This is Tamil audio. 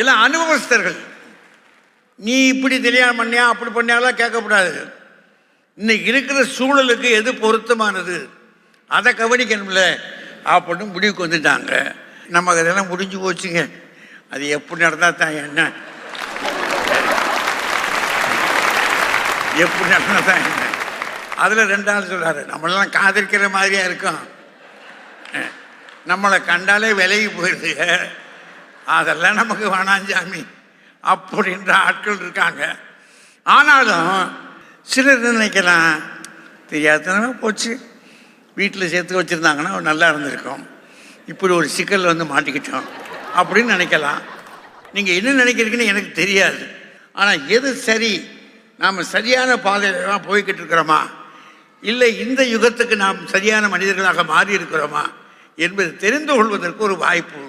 எல்லாம் அனுபவஸ்தர்கள். நீ இப்படி தெரியாம பண்ணியா அப்படி பண்ணியாலாம் கேட்கக்கூடாது. இன்னைக்கு இருக்கிற சூழலுக்கு எது பொருத்தமானது? அதை கவனிக்கணும்ல. அப்படின்னு முடிவுக்கு வந்துட்டாங்க. நமக்கு அதெல்லாம் முடிஞ்சு போச்சுங்க. அது எப்படி நடந்தால் தான் என்ன? எப்படி நடந்தால் தான் என்ன? அதில் ரெண்டு ஆள் சொல்கிறாரு நம்மளெல்லாம் காதலிக்கிற மாதிரியா இருக்கும். நம்மளை கண்டாலே விலகி போயிடுது அதெல்லாம் நமக்கு வேணாம் சாமி. அப்படின்ற ஆட்கள் இருக்காங்க. ஆனாலும் சிலர் நினைக்கலாம் தெரியாதனமே போச்சு. வீட்டில் சேர்த்து வச்சுருந்தாங்கன்னா நல்லா இருந்திருக்கும். இப்படி ஒரு சிக்கல் வந்து மாட்டிக்கிட்டோம் அப்படின்னு நினைக்கலாம். நீங்கள் என்ன நினைக்கிறீங்கன்னு எனக்கு தெரியாது. ஆனால் எது சரி? நாம் சரியான பாதையில் தான் போய்கிட்டு இருக்கிறோமா? இல்லை இந்த யுகத்துக்கு நாம் சரியான மனிதர்களாக மாறி இருக்கிறோமா என்பது தெரிந்து கொள்வதற்கு ஒரு வாய்ப்பு.